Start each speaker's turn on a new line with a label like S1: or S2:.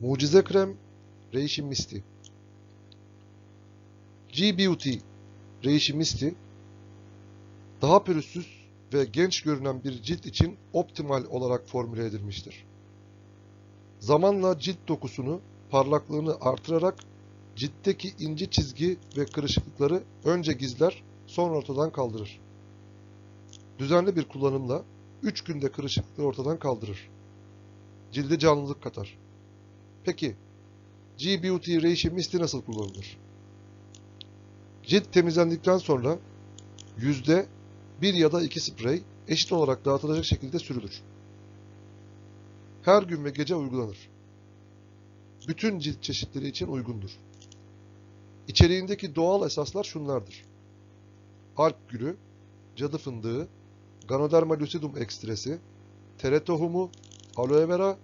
S1: Mucize krem, Reishi Misty. G-Beauty Reishi Misty, daha pürüzsüz ve genç görünen bir cilt için optimal olarak formüle edilmiştir. Zamanla cilt dokusunu, parlaklığını artırarak ciltteki ince çizgi ve kırışıklıkları önce gizler, sonra ortadan kaldırır. Düzenli bir kullanımla 3 günde kırışıklıkları ortadan kaldırır. Cilde canlılık katar. Peki, G-Beauty Reishi Misty nasıl kullanılır? Cilt temizlendikten sonra yüzde bir ya da iki sprey eşit olarak dağıtılacak şekilde sürülür. Her gün ve gece uygulanır. Bütün cilt çeşitleri için uygundur. İçeriğindeki doğal esaslar şunlardır. Alp gülü, cadı fındığı, Ganoderma lucidum ekstresi, tere tohumu, aloe vera